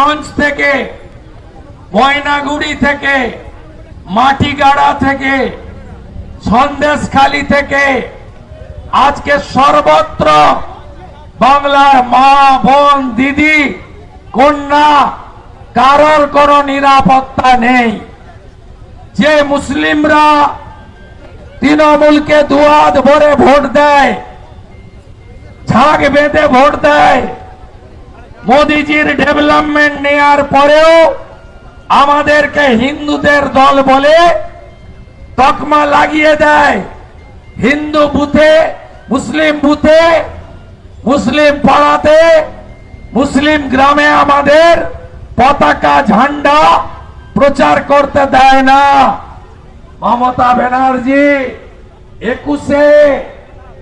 গোপালগঞ্জ থেকে, ময়নাগুড়ি থেকে, মাটিগাড়া থেকে, সন্দেশখালী থেকে, আজকে সর্বত্র বাংলার মা, বোন, দিদি, কন্যা, কারোর কোনো নিরাপত্তা নেই। যে মুসলিমরা তৃণমূলকে দুয়াদ ভরে ভোট দেয় ছাগ বেঁধে ভোট দেয় মোদিজির ডেভেলপমেন্ট নেয়ার পরেও আমাদেরকে হিন্দুদের দল বলে তকমা লাগিয়ে দেয়। হিন্দু বুথে, মুসলিম বুথে, মুসলিম পাড়াতে, মুসলিম গ্রামে আমাদের পতাকা ঝান্ডা প্রচার করতে দেয় না। মমতা ব্যানার্জি একুশে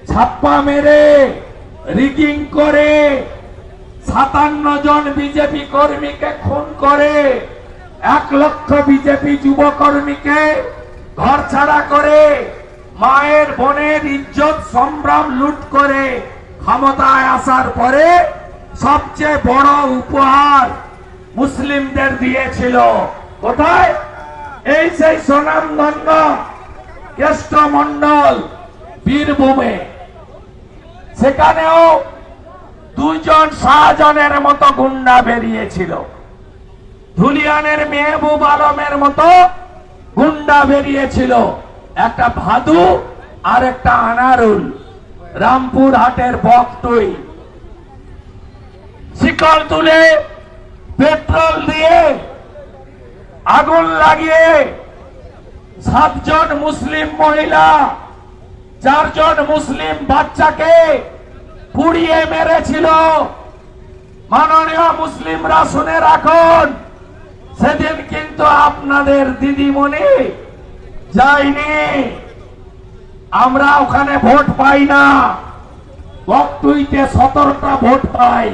ছাপ্পা মেরে রিগিং করে সাতান্ন জন বিজেপি কর্মীকে খুন করে, এক লক্ষ বিজেপি যুব ঘর ছাড়া করে, মায়ের বোনের ইজ্জত সম্ভ্রম লুট করে ক্ষমতায় আসার পরে সবচেয়ে বড় উপহার মুসলিমদের দিয়েছিল। কোথায়? এই সেই সোনামধন্য কেষ্টমন্ডল বীরভূমে। সেখানেও দুইজন শাহজাহানের মতো গুন্ডা বেরিয়েছিল। ধুলিয়ানের মেহবুব আলমের মতো গুন্ডা বেরিয়েছিল। একটা ভাদু আর একটা আনারুল। রামপুর হাটের বকটুই। শিকল তুলে পেট্রোল দিয়ে আগুন লাগিয়ে সাতজন মুসলিম মহিলা, চারজন মুসলিম বাচ্চাকে পুড়িয়ে মেরেছিল। মাননীয় মুসলিমরা শুনে রাখুন সেদিন কিন্তু আপনাদের দিদিমণি যায়নি। আমরা ওখানে ভোট পাই না। বকটুইতে সতেরোটা ভোট পাই।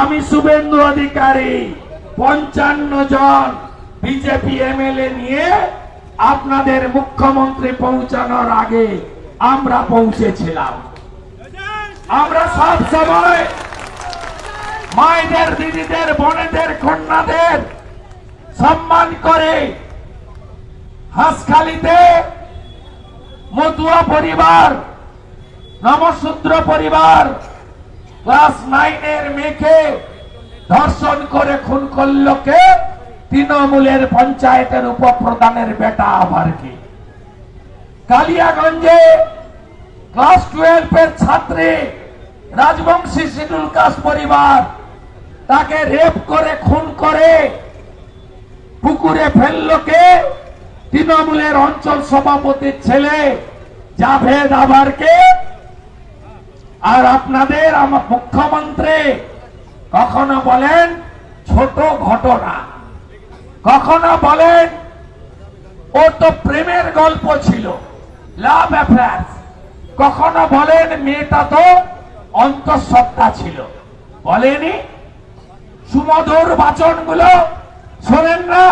আমি শুভেন্দু অধিকারী, পঞ্চান্ন জন বিজেপি এমএলএ নিয়ে আপনাদের মুখ্যমন্ত্রী পৌঁছানোর আগে আমরা পৌঁছেছিলাম। আমরা সব সময় মায়েদের, দিদিদের, বোনেদের, কন্যাদের সম্মান করে হাসখালিতে মতুয়া পরিবার, নমশূদ্র পরিবার ক্লাস নাইনের মেয়েকে ধর্ষণ করে খুন করল কে? তৃণমূলের পঞ্চায়েতের উপপ্রধানের বেটা আবার কি? কালিয়াগঞ্জে ক্লাস টুয়েলভ এর ছাত্রী রাজবংশী শিডুল কাস্ট পরিবার তাকে রেপ করে, খুন করে, পুকুরে ফেলল কে তৃণমূলের অঞ্চল সভাপতির ছেলে জাভেদ আবারকে। আর আপনাদের আমার মুখ্যমন্ত্রী কখনো বলেন ছোট ঘটনা। কখনো বলেন, ও তো প্রেমের গল্প ছিল লাভ অ্যাফেয়ার্স কখনো বলেন মেয়েটা তো অন্তঃসত্ত্বা ছিল। বলেনি? সুমধুর বাচনগুলো শোনেন না?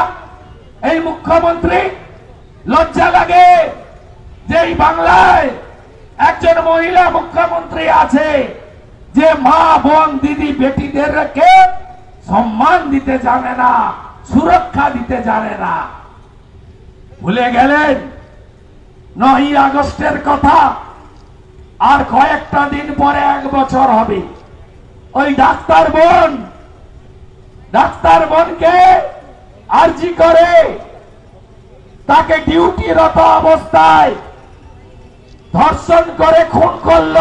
এই মুখ্যমন্ত্রী, লজ্জা লাগে যে এই বাংলায় একজন মহিলা মুখ্যমন্ত্রী আছে, যে মা, বোন, দিদি, বেটিদেরকে সম্মান দিতে জানে না, সুরক্ষা দিতে জানে না। ভুলে গেলেন? নয় আগস্টের কথা আর কয়েকটা দিন পরে এক বছর হবে। ওই ডাক্তার বোন, ডাক্তার বোনকে আর্জি করে তাকে ডিউটিরত অবস্থায় ধর্ষণ করে খুন করল।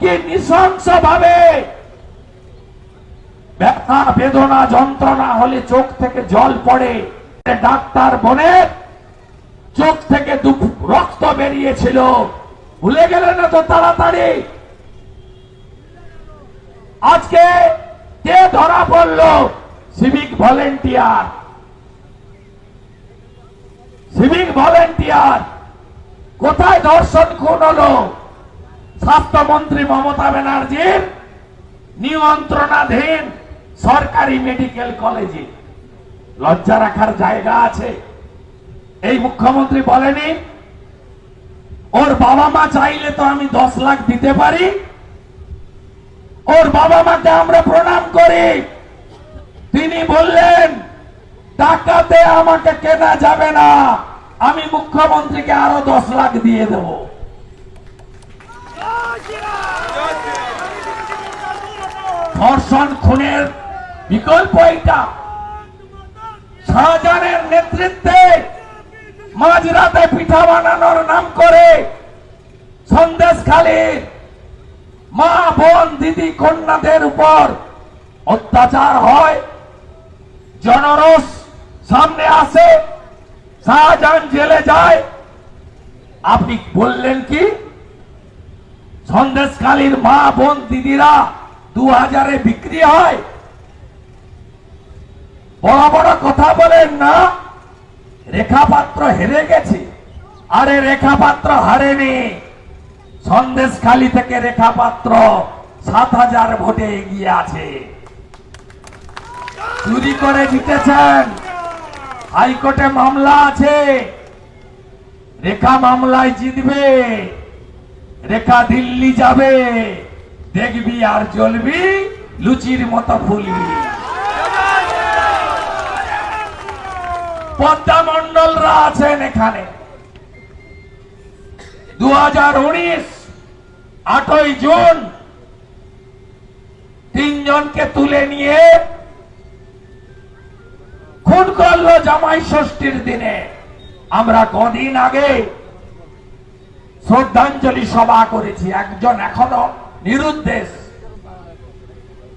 কি নৃশংস ভাবে ব্যথা, বেদনা, যন্ত্রণা হলে চোখ থেকে জল পড়ে। ডাক্তার বোনের চোখ থেকে রক্ত বেরিয়েছিল। ভুলে গেলেন না তো তাড়াতাড়ি। আজকে কে ধরা পড়ল? সিভিক ভলেন্টিয়ার সিভিক ভলেন্টিয়ার কোথায় ধর্ষণ খুন হলো? স্বাস্থ্যমন্ত্রী মমতা ব্যানার্জির নিয়ন্ত্রণাধীন সরকারি মেডিকেল কলেজে লজ্জা রাখার জায়গা আছে। এই মুখ্যমন্ত্রী বলেনি ওর বাবা মা চাইলে তো আমি দশ লাখ দিতে পারি। ওর বাবা মাকে আমরা প্রণাম করি। তিনি বললেন, টাকাতে আমাকে কেনা যাবে না। আমি মুখ্যমন্ত্রীকে আরও দশ লাখ দিয়ে দেব। ধর্ষণ, খুনের বিকল্প এইটা। শাহজাহানের নেতৃত্বে মাঝরাতে পিঠা বানানোর নাম করে সন্দেশ খালির মা, বোন, দিদি, কন্যাদের উপর অত্যাচার হয়। জনরস সামনে আসে, শাহজাহান জেলে যায়। আপনি বললেন কি? সন্দেশকালীর মা, বোন, দিদিরা দু হাজারে বিক্রি হয়। বড় বড় কথা বলেন না। রেখাপাত্র হেরে গেছে। আরে রেখাপাত্র হারেনি। সন্দেশখালী থেকে রেখাপাত্র সাত হাজার ভোটে এগিয়ে আছে। চুরি করে জিতেছেন। হাইকোর্টে মামলা আছে। রেখা মামলায় জিতবে। রেখা দিল্লি যাবে। দেখবি আর জ্বলবি লুচির মতো ফুলবি। পদ্মা মন্ডলরা আছেন এখানে। দু হাজার উনিশ জুন, তিনজনকে তুলে নিয়ে খুন করল জামাই ষষ্ঠীর দিনে। আমরা কদিন আগে শ্রদ্ধাঞ্জলি সভা করেছি, একজন এখনও নিরুদ্দেশ।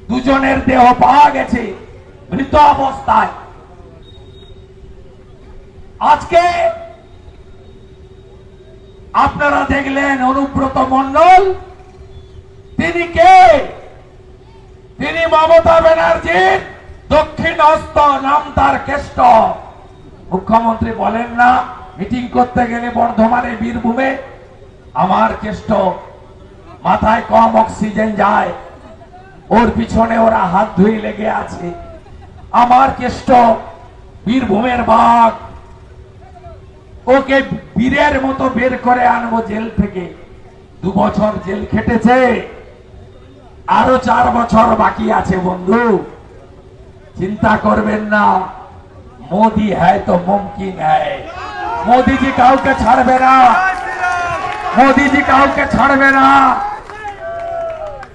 দুজনের দেহ পাওয়া গেছে, মৃত অবস্থায়। আজকে আপনারা দেখলেন অনুব্রত মন্ডল তিনি কে? তিনি মমতা ব্যানার্জির দক্ষিণ হস্ত, নাম তার কেষ্ট। মুখ্যমন্ত্রী বলেন না, মিটিং করতে গেলে বর্ধমানে বীরভূমে আমার কেষ্ট। মাথায় কম অক্সিজেন যায়, ওর পিছনে ওরা হাত ধুয়ে লেগে আছে। আমার কেষ্ট বীরভূমের বাঘ। ওকে বীরের মতো বের করে আনব জেল থেকে। দু বছর জেল খেটেছে। আরও চার বছর বাকি আছে বন্ধু। চিন্তা করবেন না। মোদি হ্যায় তো মুমকিন হ্যায়। মোদিজি কাউকে ছাড়বে না। মোদিজি কাউকে ছাড়বে না।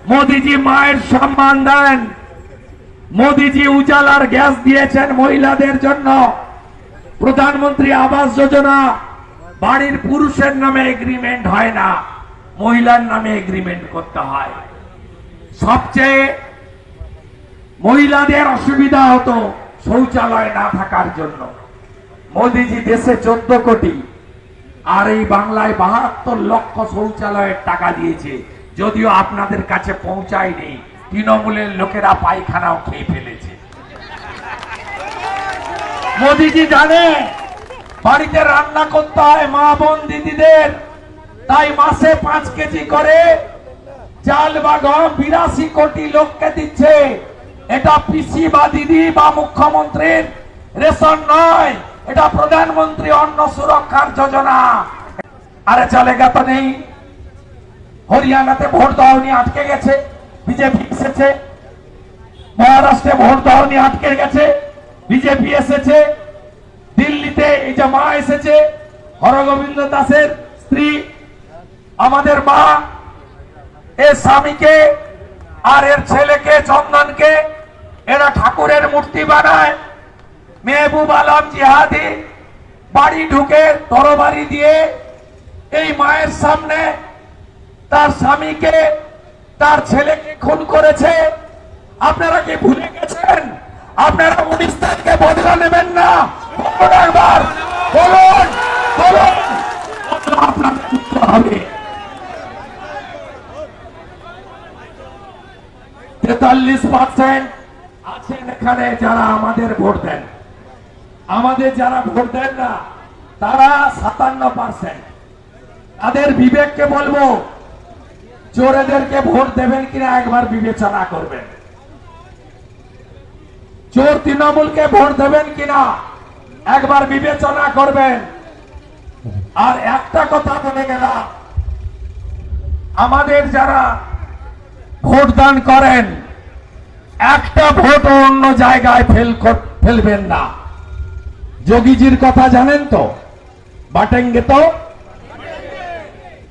মোদিজি মায়ের সম্মান দেন। মোদিজি উজালার গ্যাস দিয়েছেন মহিলাদের জন্য। প্রধানমন্ত্রী আবাস যোজনা, বাড়ির পুরুষের নামে এগ্রিমেন্ট হয় না, মহিলার নামে এগ্রিমেন্ট করতে হয়। সবচেয়ে মহিলাদের অসুবিধা হতো শৌচালয় না থাকার জন্য। মোদিজি দেশে চোদ্দ কোটি, আর এই বাংলায় বাহাত্তর লক্ষ শৌচালয়ের টাকা দিয়েছে। যদিও আপনাদের কাছে পৌঁছায়নি, তৃণমূলের লোকেরা পায়খানাও খেয়ে ফেলেছে। মোদিজি জানে, বাড়িতে রান্না করতে হয় মা বোন দিদিদের। তাই মাসে পাঁচ কেজি করে চাল বা গম বিরাশি কোটি লোককে দিচ্ছে। এটা পিসি বা দিদি বা মুখ্যমন্ত্রীর রেশন নয়, এটা প্রধানমন্ত্রী অন্ন সুরক্ষার যোজনা। আরে চলেগা তো নেই। হরিয়ানাতে ভোট দেওয়া আটকে গেছে, বিজেপি এসেছে, মহারাষ্ট্রে ভোট দেওয়া আটকে গেছে। বিজেপি এসেছে, দিল্লিতে এই যে মা এসেছে, হরগোবিন্দ দাসের স্ত্রী, আমাদের মা এর স্বামীকে আর এর ছেলেকে, চন্দনকে, এরা ঠাকুরের মূর্তি বানায়। মেহবুব আলম জিহাদি বাড়ি ঢুকে তরবারি দিয়ে এই মায়ের সামনে তার স্বামীকে, তার ছেলেকে খুন করেছে। আপনারা কি ভুলে গেছেন? আপনারা উনিশ তারিখে বদলা নেবেন না। তেতাল্লিশ পার্সেন্ট এখানে যারা আমাদের ভোট দেন। আমাদের যারা ভোট দেন না, তারা সাতান্ন পার্সেন্ট তাদের বিবেককে বলব, চোরেদেরকে ভোট দেবেন কিনা একবার বিবেচনা করবেন। চোর তৃণমূলকে ভোট দেবেন কিনা? একবার বিবেচনা করবেন। আর একটা কথা বলে গেলাম। আমাদের যারা ভোট দান করেন, একটা ভোট অন্য জায়গায় ফেল ফেলবেন না। যোগীজির কথা জানেন তো? বাটেঙ্গে তো?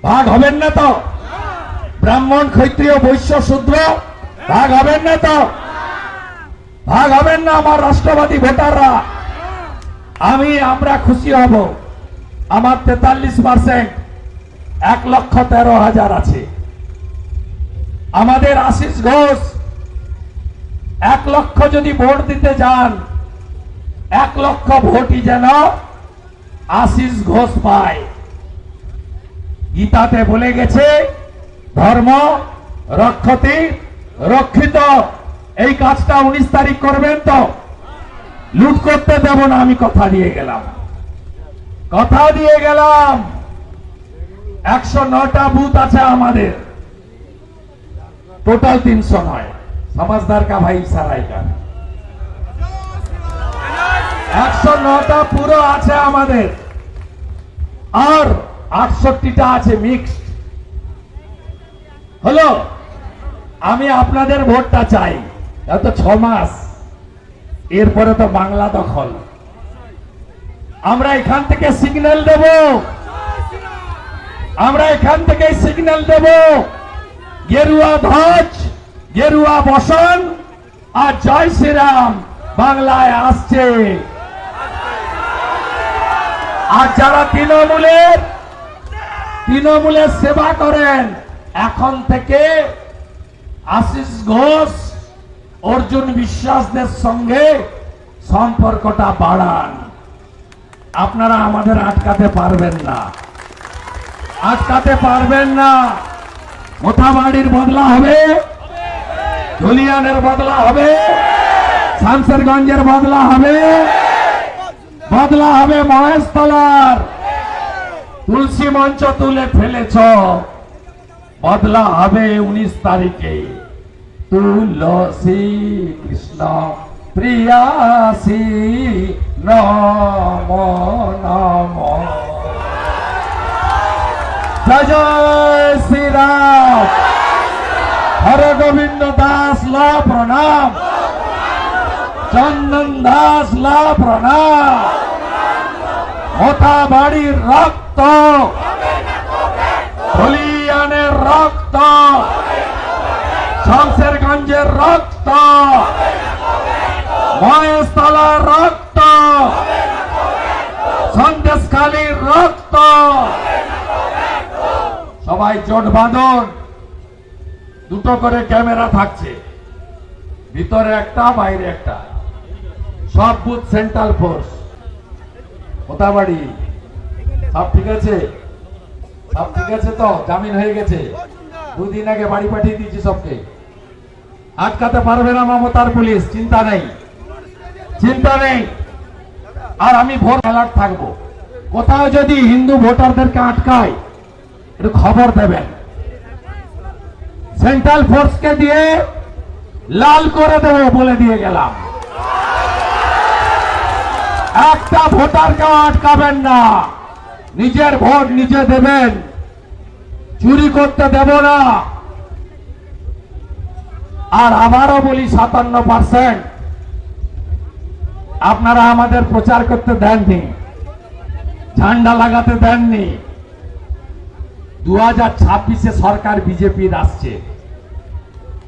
ভাগ হবেন না তো? ব্রাহ্মণ, ক্ষত্রিয়, বৈশ্য, শূদ্র? ভাগ হবেন না তো? ভাগ হবেন না আমার রাষ্ট্রবাদী ভোটাররা। আমি, আমরা খুশি হব। আমার তেতাল্লিশ পার্সেন্ট, এক লক্ষ তেরো হাজার আছে। আমাদের আশিস ঘোষ, এক লক্ষ যদি ভোট দিতে যান, এক লক্ষ ভোটই যেন আশিস ঘোষ পায়। গীতাতে বলে গেছে, ধর্ম রক্ষতি রক্ষিত। এই কাজটা উনিশ তারিখ করবেন তো। লুট করতে দেব না, আমি কথা দিয়ে গেলাম। কথা দিয়ে গেলাম। একশো নটা বুথ আছে আমাদের। টোটাল তিনশো নয়। সমাজদার কা ভাই সারাই একশো নটা পুরো আছে আমাদের। আর আটষট্টিটা আছে মিক্সড হলো, আমি আপনাদের ভোটটা চাই। এত ছ মাস। এরপরে তো বাংলা দখল। আমরা এখান থেকে সিগন্যাল দেব। আমরা এখান থেকে সিগন্যাল দেব। গেরুয়া ধ্বজ, গেরুয়া বসন আর জয় শ্রীরাম বাংলায় আসছে। আর যারা তৃণমূলের তৃণমূলের সেবা করেন, এখন থেকে আশিস ঘোষ অর্জুন বিশ্বাসদের সঙ্গে সম্পর্কটা বাড়ান। আপনারা আমাদের আটকাতে পারবেন না। আটকাতে পারবেন না। মোথাবাড়ির বদলা হবে। ধুলিয়ানের বদলা হবে। শামসেরগঞ্জের বদলা হবে। বদলা হবে মহেশতলার। তুলসী মঞ্চ তুলে ফেলেছ। বদলা হবে উনিশ তারিখে। তুলসী কৃষ্ণ, প্রিয়াসী নম নম। জয় হরে গোবিন্দ দাস ল প্রণাম। চন্দন দাস ল প্রণাম। মোথা বাড়ির রক্ত। হলিয়ানের রক্ত। শামসেরগঞ্জের রক্ত। মহেশতলার রক্ত। সন্দেশখালীর রক্ত। সবাই জোট বাঁধন। দুটো করে ক্যামেরা থাকছে। ভিতরে একটা, বাইরে একটা। সব বুথ সেন্ট্রাল ফোর্স। কোথাবাড়ি? সব ঠিক আছে? সব ঠিক আছে তো? জামিন হয়ে গেছে? দুদিন আগে বাড়ি পাঠিয়ে দিয়েছি সবকে। আটকাতে পারবে না মমতার পুলিশ, চিন্তা নেই। চিন্তা নেই। আর আমি ভোট অ্যালার্ট থাকব। কোথাও যদি হিন্দু ভোটারদেরকে আটকায়, একটু খবর দেবেন। সেন্ট্রাল ফোর্সকে দিয়ে লাল করে দেবো বলে দিয়ে গেলাম। একটা ভোটারকেও আটকাবেন না। নিজের ভোট নিজে দেবেন। চুরি করতে দেব না। আর আবারও বলি সাতান্ন পার্সেন্ট। আপনারা আমাদের প্রচার করতে দেননি। ঝান্ডা লাগাতে দেননি। দু হাজার ছাব্বিশে সরকার বিজেপির আসছে।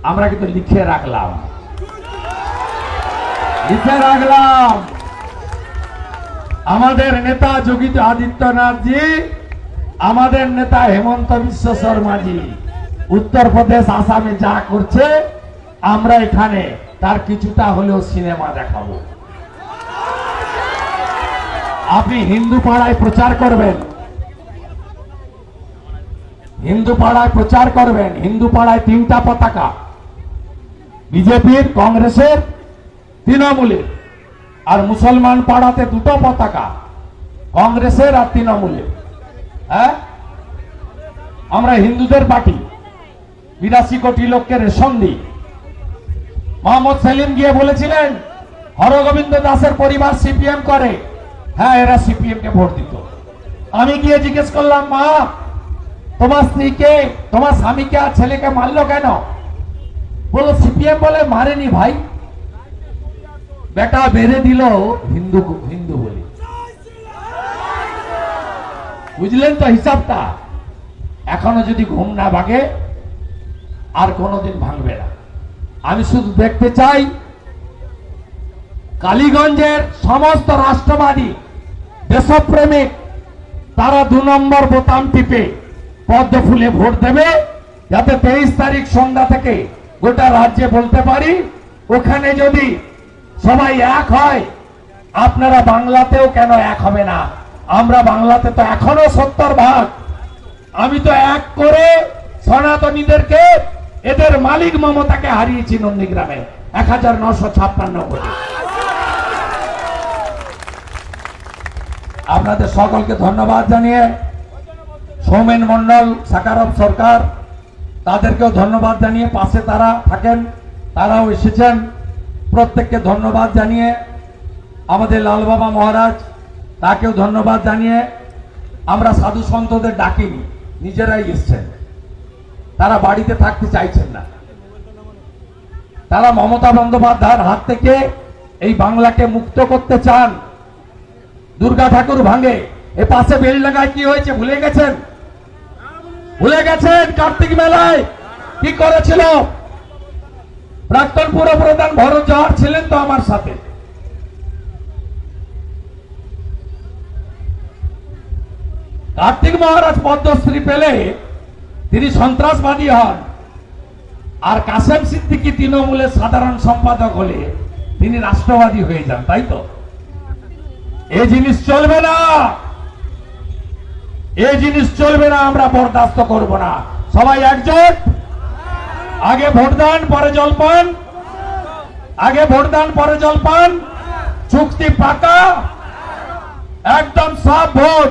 আমরা কিন্তু লিখে রাখলাম। লিখে রাখলাম। আমাদের নেতা যোগী আদিত্যনাথজি আমাদের নেতা হেমন্ত বিশ্ব শর্মাজি উত্তরপ্রদেশ, আসামে যা করছে আমরা এখানে তার কিছুটা হলেও সিনেমা দেখাবো। আপনি হিন্দু পাড়ায় প্রচার করবেন। হিন্দু পাড়ায় প্রচার করবেন। হিন্দু পাড়ায় তিনটা পতাকা। বিজেপির, কংগ্রেসের, তৃণমূলের। আর মুসলমান পাড়াতে দুটো পতাকা, কংগ্রেসের আর তৃণমূলের। হ্যাঁ? আমরা হিন্দুদের পার্টি। বিরাশি কোটি লোককে রেশন দিই। মোহাম্মদ সেলিম গিয়ে বলেছিলেন হরগোবিন্দ দাসের পরিবার সিপিএম করে। হ্যাঁ এরা সিপিএম কে ভোট দিত। আমি গিয়ে জিজ্ঞেস করলাম, মা, তোমার স্ত্রীকে, তোমার স্বামীকে আর ছেলেকে মারলো কেন? বলো সিপিএম বলে মারেনি ভাই। বেটা বেড়ে দিল হিন্দু হিন্দু বলি। বুঝলেন তো হিসাবটা? এখনও যদি ঘুম না ভাগে আর কোনোদিন ভাঙবে না। আমি শুধু দেখতে চাই কালীগঞ্জের সমস্ত রাষ্ট্রবাদী, দেশপ্রেমিক, তারা দু নম্বর বোতাম টিপে পদ্ম ফুলে ভোট দেবে। যাতে তেইশ তারিখ সন্ধ্যা থেকে গোটা রাজ্যে বলতে পারি, ওখানে যদি সবাই এক হয়, আপনারা বাংলাতেও কেন এক হবে না? আমরা বাংলাতে তো এখনও সত্তর ভাগ। আমি তো এক করে সনাতনীদেরকে এদের মালিক মমতাকে হারিয়েছি নন্দীগ্রামে। এক হাজার নশো ছাপ্পান্ন কোটি আপনাদের সকলকে ধন্যবাদ জানিয়ে সৌমেন মন্ডল সাকারব সরকার, তাদেরকেও ধন্যবাদ জানিয়ে পাশে তারা থাকেন, তারাও এসেছেন। প্রত্যেককে ধন্যবাদ জানিয়ে আমাদের লাল বাবা মহারাজ, তাকেও ধন্যবাদ জানিয়ে আমরা সাধু সন্তদের ডাকিনি, নিজেরাই এসছেন। তারা বাড়িতে থাকতে চাইছেন না। তারা মমতা বন্দ্যোপাধ্যায়ের হাত থেকে এই বাংলাকে মুক্ত করতে চান। দুর্গা ঠাকুর ভাঙে। এ পাশে বেলডাঙ্গায় কি হয়েছে ভুলে গেছেন? ভুলে গেছেন কার্তিক মেলায়? কি করেছিল? প্রাক্তন পুরপ্রধান ভরত জওয়ার ছিলেন তো আমার সাথে। কার্তিক মহারাজ পদ্মশ্রী পেলে তিনি সন্ত্রাসবাদী হন। আর কাসেম সিদ্দিকি তৃণমূলের সাধারণ সম্পাদক হলে তিনি রাষ্ট্রবাদী হয়ে যান, তাই তো? এই জিনিস চলবে না। এই জিনিস চলবে না, আমরা বরদাস্ত করব না। সবাই একজোট? আগে ভোটদান পরে জলপান আগে ভোটদান পরে জলপান চুক্তি পাকা। একদম সব ভোট।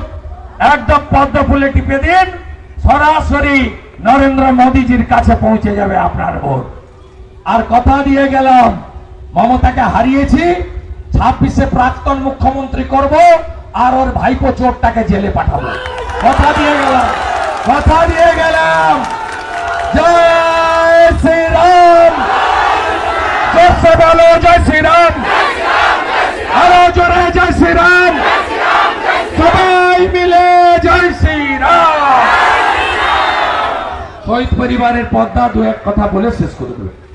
একদম পদ্ম ফুলে টিপে দিন। সরাসরি নরেন্দ্র মোদীজির কাছে পৌঁছে যাবে আপনার ভোট। আর কথা দিয়ে গেলাম, মমতাকে হারিয়েছি, ছাব্বিশে প্রাক্তন মুখ্যমন্ত্রী করব, আর ওর ভাইপো চোরটাকে জেলে পাঠাবো। কথা দিয়ে গেলাম, কথা দিয়ে গেলাম। জয় শ্রীরাম। জোরসে বলো, জয় শ্রীরাম। আরও জোরে জয় শ্রীরাম। সবাই মিলে জয় শ্রীরাম। শহীদ পরিবারের পদ্মা দু এক কথা বলে শেষ করে দেবে।